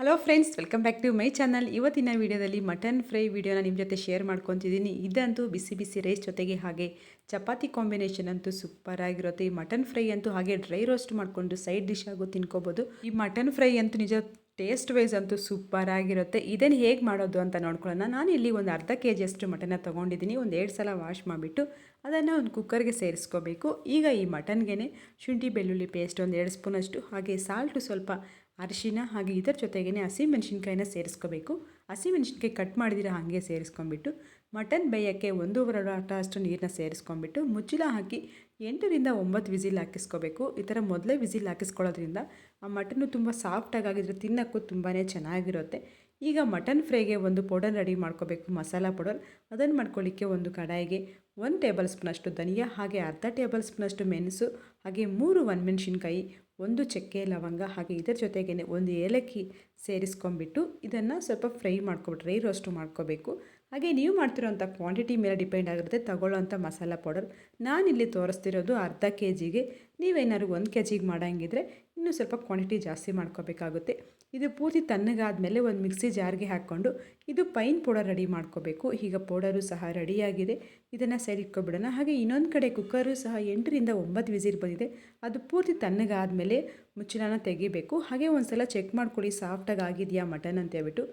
Hello friends welcome back to my channel ಇವತ್ತಿನ ವಿಡಿಯೋದಲ್ಲಿ mutton fry ವಿಡಿಯೋನ ನಿಮ್ಮ ಜೊತೆ ಶೇರ್ ಮಾಡ್ಕೊತಿದ್ದೀನಿ. ಇದಂತೂ ಬಿಸಿ ಬಿಸಿ ರೈಸ್ ಜೊತೆಗೆ ಹಾಗೆ ಚಪಾತಿ ಕಾಂಬಿನೇಷನ್ ಅಂತೂ ಸೂಪರ್ ಆಗಿರುತ್ತೆ. ಈ ಮಟನ್ ಫ್ರೈ ಅಂತೂ ಹಾಗೆ ಡ್ರೈ ರೋಸ್ಟ್ ಮಾಡಿಕೊಂಡು ಸೈಡ್ ಡಿಶ್ ಆಗೋ ತಿನ್ಕೋಬೋದು. ಈ ಮಟನ್ ಫ್ರೈ ಅಂತೂ ನಿಜ ಟೇಸ್ಟ್ ವೈಸ್ ಅಂತೂ ಸೂಪರ್ ಆಗಿರುತ್ತೆ. ಇದನ್ನು ಹೇಗೆ ಮಾಡೋದು ಅಂತ ನೋಡ್ಕೊಳ್ಳೋಣ. ನಾನು ಇಲ್ಲಿ ಒಂದು ಅರ್ಧ ಕೆ ಜಿಯಷ್ಟು ಮಟನ್ನ ತೊಗೊಂಡಿದ್ದೀನಿ. ಒಂದು ಎರಡು ಸಲ ವಾಶ್ ಮಾಡಿಬಿಟ್ಟು ಅದನ್ನು ಒಂದು ಕುಕ್ಕರ್ಗೆ ಸೇರಿಸ್ಕೋಬೇಕು. ಈಗ ಈ ಮಟನ್ಗೆ ಶುಂಠಿ ಬೆಳ್ಳುಳ್ಳಿ ಪೇಸ್ಟ್ ಒಂದು ಎರಡು ಸ್ಪೂನಷ್ಟು ಹಾಗೆ ಸಾಲ್ಟು ಸ್ವಲ್ಪ ಅರಿಶಿನ ಹಾಗೆ ಇದರ ಜೊತೆಗೇ ಹಸಿಮೆಣ್ಸಿನ್ಕಾಯಿನ ಸೇರಿಸ್ಕೋಬೇಕು. ಹಸಿಮೆಣ್ಸಿನ್ಕಾಯಿ ಕಟ್ ಮಾಡಿದಿರ ಹಾಗೆ ಸೇರಿಸ್ಕೊಂಡ್ಬಿಟ್ಟು ಮಟನ್ ಬೇಯೋಕ್ಕೆ ಒಂದೂವರೆ ಲೋಟ ಅಷ್ಟು ನೀರನ್ನ ಸೇರಿಸ್ಕೊಂಡ್ಬಿಟ್ಟು ಮುಚ್ಚಳ ಹಾಕಿ ಎಂಟರಿಂದ ಒಂಬತ್ತು ವಿಸಿಲ್ ಹಾಕಿಸ್ಕೋಬೇಕು. ಈ ಥರ ಮೊದಲೇ ವಿಸಿಲ್ ಹಾಕಿಸ್ಕೊಳ್ಳೋದ್ರಿಂದ ಆ ಮಟನ್ನು ತುಂಬ ಸಾಫ್ಟಾಗಿ ಆಗಿದ್ರೆ ತಿನ್ನೋಕ್ಕೂ ತುಂಬಾ ಚೆನ್ನಾಗಿರುತ್ತೆ. ಈಗ ಮಟನ್ ಫ್ರೈಗೆ ಒಂದು ಪೌಡರ್ ರೆಡಿ ಮಾಡ್ಕೋಬೇಕು, ಮಸಾಲ ಪೌಡರ್. ಅದನ್ನು ಮಾಡ್ಕೊಳ್ಳಿಕ್ಕೆ ಒಂದು ಕಡಾಯಿಗೆ ಒಂದು ಟೇಬಲ್ ಸ್ಪೂನಷ್ಟು ಧನಿಯಾ, ಹಾಗೆ ಅರ್ಧ ಟೇಬಲ್ ಸ್ಪೂನಷ್ಟು ಮೆಣಸು, ಹಾಗೆ ಮೂರು ಒಣಮೆಣ್ಸಿನ್ಕಾಯಿ, ಒಂದು ಚಕ್ಕೆ ಲವಂಗ, ಹಾಗೆ ಇದರ ಜೊತೆಗೇ ಒಂದು ಏಲಕ್ಕಿ ಸೇರಿಸ್ಕೊಂಬಿಟ್ಟು ಇದನ್ನು ಸ್ವಲ್ಪ ಫ್ರೈ ಮಾಡ್ಕೊಬಿಟ್ಟು ರೈ ರೋಸ್ಟು ಮಾಡ್ಕೋಬೇಕು. ಹಾಗೆ ನೀವು ಮಾಡ್ತಿರೋಂಥ ಕ್ವಾಂಟಿಟಿ ಮೇಲೆ ಡಿಪೆಂಡ್ ಆಗಿರುತ್ತೆ, ತಗೊಳ್ಳೋಂಥ ಮಸಾಲ ಪೌಡರ್. ನಾನಿಲ್ಲಿ ತೋರಿಸ್ತಿರೋದು ಅರ್ಧ ಕೆ ಜಿಗೆ ನೀವೇನಾದ್ರು ಒಂದು ಕೆ ಜಿಗೆ ಮಾಡೋಂಗಿದ್ರೆ ಇನ್ನೂ ಸ್ವಲ್ಪ ಕ್ವಾಂಟಿಟಿ ಜಾಸ್ತಿ ಮಾಡ್ಕೋಬೇಕಾಗುತ್ತೆ. ಇದು ಪೂರ್ತಿ ತಣ್ಣಗಾದಮೇಲೆ ಒಂದು ಮಿಕ್ಸಿ ಜಾರ್ಗೆ ಹಾಕ್ಕೊಂಡು ಇದು ಪೈನ್ ಪೌಡರ್ ರೆಡಿ ಮಾಡ್ಕೋಬೇಕು. ಈಗ ಪೌಡರು ಸಹ ರೆಡಿಯಾಗಿದೆ. ಇದನ್ನು ಸೈಡ್ ಇಟ್ಕೊಬಿಡೋಣ. ಹಾಗೆ ಇನ್ನೊಂದು ಕಡೆ ಕುಕ್ಕರು ಸಹ ಎಂಟರಿಂದ ಒಂಬತ್ತು ವಿಸಿಲ್ ಬಂದಿದೆ. ಅದು ಪೂರ್ತಿ ತಣ್ಣಗಾದ ಮೇಲೆ ಮುಚ್ಚಳನ ತೆಗಿಬೇಕು. ಹಾಗೆ ಒಂದು ಸಲ ಚೆಕ್ ಮಾಡ್ಕೊಳ್ಳಿ ಸಾಫ್ಟಾಗಿ ಆಗಿದೆಯಾ ಮಟನ್ ಅಂತ ಹೇಳ್ಬಿಟ್ಟು.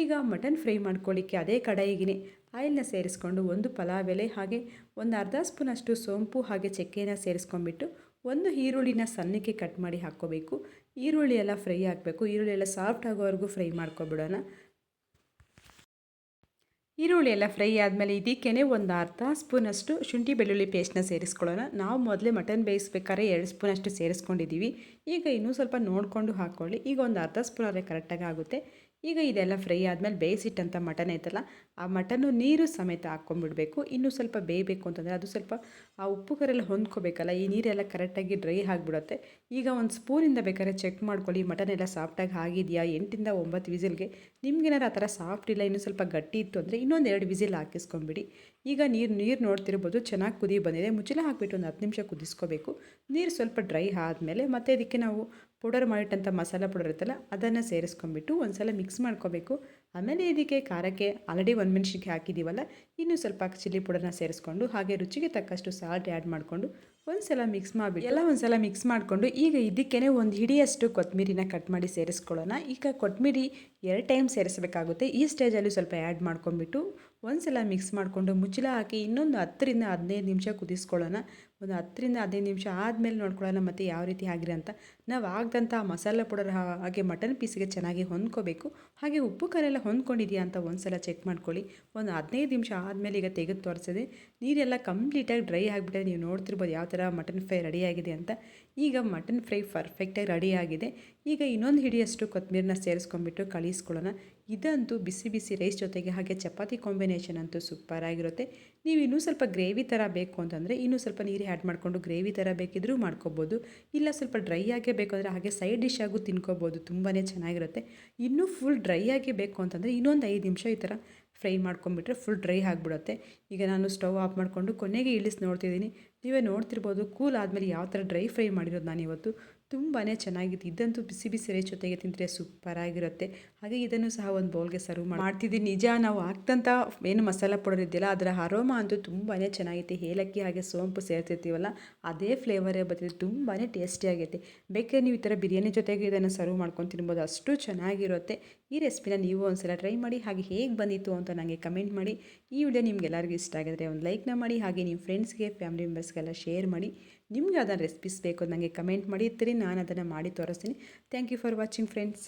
ಈಗ ಮಟನ್ ಫ್ರೈ ಮಾಡ್ಕೊಳ್ಳಿಕ್ಕೆ ಅದೇ ಕಡಾಯಿಗೆ ಆಯಿಲ್ನ ಸೇರಿಸ್ಕೊಂಡು ಒಂದು ಪಲಾವ್ ಎಲೆ ಹಾಗೆ ಒಂದು ಅರ್ಧ ಸ್ಪೂನಷ್ಟು ಸೋಂಪು ಹಾಗೆ ಚಕ್ಕೆನ ಸೇರಿಸ್ಕೊಂಡ್ಬಿಟ್ಟು ಒಂದು ಈರುಳ್ಳಿನ ಸಣ್ಣಕ್ಕೆ ಕಟ್ ಮಾಡಿ ಹಾಕ್ಕೋಬೇಕು. ಈರುಳ್ಳಿ ಎಲ್ಲ ಫ್ರೈ ಹಾಕಬೇಕು. ಈರುಳ್ಳಿ ಎಲ್ಲ ಸಾಫ್ಟ್ ಆಗೋವರೆಗೂ ಫ್ರೈ ಮಾಡ್ಕೊಬಿಡೋಣ. ಈರುಳ್ಳಿ ಎಲ್ಲ ಫ್ರೈ ಆದಮೇಲೆ ಇದಕ್ಕೇ ಒಂದು ಅರ್ಧ ಸ್ಪೂನಷ್ಟು ಶುಂಠಿ ಬೆಳ್ಳುಳ್ಳಿ ಪೇಸ್ಟ್ನ ಸೇರಿಸ್ಕೊಳ್ಳೋಣ. ನಾವು ಮೊದಲೇ ಮಟನ್ ಬೇಯಿಸ್ಬೇಕಾದ್ರೆ ಎರಡು ಸ್ಪೂನಷ್ಟು ಸೇರಿಸ್ಕೊಂಡಿದ್ದೀವಿ. ಈಗ ಇನ್ನೂ ಸ್ವಲ್ಪ ನೋಡಿಕೊಂಡು ಹಾಕ್ಕೊಳ್ಳಿ. ಈಗ ಒಂದು ಅರ್ಧ ಸ್ಪೂನ್ ಆದರೆ ಕರೆಕ್ಟಾಗಿ ಆಗುತ್ತೆ. ಈಗ ಇದೆಲ್ಲ ಫ್ರೈ ಆದಮೇಲೆ ಬೇಯಿಸಿಟ್ಟಂಥ ಮಟನ್ ಐತಲ್ಲ, ಆ ಮಟನ್ನು ನೀರು ಸಮೇತ ಹಾಕ್ಕೊಂಡ್ಬಿಡ್ಬೇಕು ಇನ್ನೂ ಸ್ವಲ್ಪ ಬೇಯಬೇಕು ಅಂತಂದರೆ ಅದು ಸ್ವಲ್ಪ, ಆ ಉಪ್ಪು ಕರೆಲ್ಲ ಹೊಂದ್ಕೋಬೇಕಲ್ಲ, ಈ ನೀರೆಲ್ಲ ಕರೆಕ್ಟಾಗಿ ಡ್ರೈ ಆಗಿಬಿಡುತ್ತೆ. ಈಗ ಒಂದು ಸ್ಪೂನಿಂದ ಬೇಕಾದ್ರೆ ಚೆಕ್ ಮಾಡ್ಕೊಳ್ಳಿ ಮಟನ್ ಎಲ್ಲ ಸಾಫ್ಟಾಗಿ ಆಗಿದೆಯಾ? ಎಂಟಿಂದ ಒಂಬತ್ತು ವಿಸಿಲ್ಗೆ. ನಿಮ್ಗೇನಾರು ಆ ಥರ ಸಾಫ್ಟ್ ಇಲ್ಲ, ಇನ್ನೂ ಸ್ವಲ್ಪ ಗಟ್ಟಿ ಇತ್ತು ಅಂದರೆ ಇನ್ನೊಂದು ಎರಡು ವಿಸಿಲ್ ಹಾಕಿಸ್ಕೊಂಬಿಡಿ. ಈಗ ನೀರು ನೀರು ನೋಡ್ತಿರ್ಬೋದು, ಚೆನ್ನಾಗಿ ಕುದಿ ಬಂದಿದೆ. ಮುಚ್ಚಲ ಹಾಕಿಬಿಟ್ಟು ಒಂದು ಹತ್ತು ನಿಮಿಷ ಕುದಿಸ್ಕೋಬೇಕು. ನೀರು ಸ್ವಲ್ಪ ಡ್ರೈ ಆದಮೇಲೆ ಮತ್ತೆ ಅದಕ್ಕೆ ನಾವು ಪೌಡರ್ ಮಾಡಿಟ್ಟಂಥ ಮಸಾಲ ಪೌಡರ್ ಇರುತ್ತಲ್ಲ, ಅದನ್ನು ಸೇರಿಸ್ಕೊಂಬಿಟ್ಟು ಒಂದು ಸಲ ಮಿಕ್ಸ್ ಮಾಡ್ಕೋಬೇಕು. ಆಮೇಲೆ ಇದಕ್ಕೆ ಖಾರಕ್ಕೆ ಆಲ್ರೆಡಿ ಒಂದು ಮೆಣಸಿಗೆ ಹಾಕಿದ್ದೀವಲ್ಲ ಇನ್ನೂ ಸ್ವಲ್ಪ ಚಿಲ್ಲಿ ಪೌಡರ್ನ ಸೇರಿಸ್ಕೊಂಡು ಹಾಗೆ ರುಚಿಗೆ ತಕ್ಕಷ್ಟು ಸಾಲ್ಟ್ ಆ್ಯಡ್ ಮಾಡಿಕೊಂಡು ಒಂದು ಸಲ ಮಿಕ್ಸ್ ಮಾಡಿಬಿಟ್ಟು ಎಲ್ಲ ಒಂದು ಸಲ ಮಿಕ್ಸ್ ಮಾಡಿಕೊಂಡು ಈಗ ಇದಕ್ಕೇ ಒಂದು ಹಿಡಿಯಷ್ಟು ಕೊತ್ತಂಬರಿನ ಕಟ್ ಮಾಡಿ ಸೇರಿಸ್ಕೊಳ್ಳೋಣ. ಈಗ ಕೊತ್ತಂಬರಿ ಎರಡು ಟೈಮ್ ಸೇರಿಸಬೇಕಾಗುತ್ತೆ. ಈ ಸ್ಟೇಜಲ್ಲಿ ಸ್ವಲ್ಪ ಆ್ಯಡ್ ಮಾಡ್ಕೊಂಡ್ಬಿಟ್ಟು ಒಂದು ಸಲ ಮಿಕ್ಸ್ ಮಾಡಿಕೊಂಡು ಮುಚ್ಚಳ ಹಾಕಿ ಇನ್ನೊಂದು ಹತ್ತರಿಂದ ಹದಿನೈದು ನಿಮಿಷ ಕುದಿಸ್ಕೊಳ್ಳೋಣ. ಒಂದು ಹತ್ತರಿಂದ ಹದಿನೈದು ನಿಮಿಷ ಆದಮೇಲೆ ನೋಡ್ಕೊಳ್ಳೋಣ ಮತ್ತು ಯಾವ ರೀತಿ ಆಗಿರೋ ಅಂತ. ನಾವು ಆಗದಂಥ ಮಸಾಲೆ ಪೌಡರ್ ಹಾಗೆ ಮಟನ್ ಪೀಸಿಗೆ ಚೆನ್ನಾಗಿ ಹೊಂದ್ಕೋಬೇಕು. ಹಾಗೆ ಉಪ್ಪು ಖಾರ ಎಲ್ಲ ಹೊಂದ್ಕೊಂಡಿದೆಯಾ ಅಂತ ಒಂದು ಸಲ ಚೆಕ್ ಮಾಡ್ಕೊಳ್ಳಿ. ಒಂದು ಹದಿನೈದು ನಿಮಿಷ ಆದಮೇಲೆ ಈಗ ತೆಗೆದು ತೋರಿಸಿದೆ. ನೀರೆಲ್ಲ ಕಂಪ್ಲೀಟಾಗಿ ಡ್ರೈ ಆಗಿಬಿಟ್ಟರೆ ನೀವು ನೋಡ್ತಿರ್ಬೋದು ಯಾವ ಥರ ಮಟನ್ ಫ್ರೈ ರೆಡಿಯಾಗಿದೆ ಅಂತ. ಈಗ ಮಟನ್ ಫ್ರೈ ಪರ್ಫೆಕ್ಟಾಗಿ ರೆಡಿಯಾಗಿದೆ. ಈಗ ಇನ್ನೊಂದು ಹಿಡಿಯಷ್ಟು ಕೊತ್ತಂಬರಿನ ಸೇರಿಸ್ಕೊಂಡ್ಬಿಟ್ಟು ಕಳಿಸ್ಕೊಳ್ಳೋಣ. ಇದಂತೂ ಬಿಸಿ ಬಿಸಿ ರೈಸ್ ಜೊತೆಗೆ ಹಾಗೆ ಚಪಾತಿ ಕಾಂಬಿನೇಷನ್ ಅಂತೂ ಸೂಪರಾಗಿರುತ್ತೆ ನೀವು ಇನ್ನೂ ಸ್ವಲ್ಪ ಗ್ರೇವಿ ಥರ ಬೇಕು ಅಂತಂದರೆ ಇನ್ನೂ ಸ್ವಲ್ಪ ನೀರು ಆ್ಯಡ್ ಮಾಡಿಕೊಂಡು ಗ್ರೇವಿ ಥರ ಬೇಕಿದ್ರೂ ಮಾಡ್ಕೋಬೋದು. ಇಲ್ಲ ಸ್ವಲ್ಪ ಡ್ರೈ ಆಗೇ ಬೇಕು ಅಂದರೆ ಹಾಗೆ ಸೈಡ್ ಡಿಶ್ ಆಗು ತಿನ್ಕೋಬೋದು. ತುಂಬಾ ಚೆನ್ನಾಗಿರುತ್ತೆ. ಇನ್ನೂ ಫುಲ್ ಡ್ರೈ ಆಗಿ ಬೇಕು ಅಂತಂದರೆ ಇನ್ನೊಂದು ಐದು ನಿಮಿಷ ಈ ಥರ ಫ್ರೈ ಮಾಡ್ಕೊಂಬಿಟ್ರೆ ಫುಲ್ ಡ್ರೈ ಆಗಿಬಿಡುತ್ತೆ. ಈಗ ನಾನು ಸ್ಟವ್ ಆಫ್ ಮಾಡಿಕೊಂಡು ಕೊನೆಗೆ ಇಳಿಸಿ ನೋಡ್ತಿದ್ದೀನಿ. ನೀವೇ ನೋಡ್ತಿರ್ಬೋದು ಕೂಲ್ ಆದಮೇಲೆ ಯಾವ ಥರ ಡ್ರೈ ಫ್ರೈ ಮಾಡಿರೋದು ನಾನು ಇವತ್ತು ತುಂಬಾ ಚೆನ್ನಾಗಿತ್ತು ಇದಂತೂ ಬಿಸಿ ಬಿಸಿ ರೈಸ್ ಜೊತೆಗೆ ತಿಂದರೆ ಸೂಪರ್ ಆಗಿರುತ್ತೆ. ಹಾಗೆ ಇದನ್ನು ಸಹ ಒಂದು ಬೌಲ್ಗೆ ಸರ್ವ್ ಮಾಡಿ ಮಾಡ್ತಿದ್ದೀನಿ. ನಿಜ ನಾವು ಹಾಕ್ದಂಥ ಏನು ಮಸಾಲ ಪೌಡರ್ ಇದೆಯಲ್ಲ ಅದರ ಅರೋಮ ಅಂತೂ ತುಂಬಾ ಚೆನ್ನಾಗಿತ್ತು ಏಲಕ್ಕಿ ಹಾಗೆ ಸೋಂಪು ಸೇರ್ತಿರ್ತೀವಲ್ಲ, ಅದೇ ಫ್ಲೇವರೇ ಬರ್ತಿದೆ ತುಂಬಾ ಟೇಸ್ಟಿ ಆಗೈತೆ. ಬೇಕಾದ್ರೆ ನೀವು ಈ ಥರ ಬಿರಿಯಾನಿ ಜೊತೆಗೆ ಇದನ್ನು ಸರ್ವ್ ಮಾಡ್ಕೊಂಡು ತಿನ್ಬೋದು. ಅಷ್ಟು ಚೆನ್ನಾಗಿರುತ್ತೆ. ಈ ರೆಸಿಪಿನ ನೀವು ಒಂದ್ಸಲ ಟ್ರೈ ಮಾಡಿ, ಹಾಗೆ ಹೇಗೆ ಬಂದಿತ್ತು ಅಂತ ನನಗೆ ಕಮೆಂಟ್ ಮಾಡಿ. ಈ ವಿಡಿಯೋ ನಿಮ್ಗೆ ಎಲ್ಲರಿಗೂ ಇಷ್ಟ ಆಗಿದ್ರೆ ಒಂದು ಲೈಕ್ನ ಮಾಡಿ. ಹಾಗೆ ನಿಮ್ಮ ಫ್ರೆಂಡ್ಸ್ಗೆ ಫ್ಯಾಮಿಲಿ ಮೆಂಬರ್ಸ್ಗೆಲ್ಲ ಶೇರ್ ಮಾಡಿ. ನಿಮಗೆ ಅದನ್ನು ರೆಸಿಪೀಸ್ ಬೇಕು ನನಗೆ ಕಮೆಂಟ್ ಮಾಡಿ ಇರ್ತೀರಿ ನಾನು ಅದನ್ನು ಮಾಡಿ ತೋರಿಸ್ತೀನಿ. Thank you for watching friends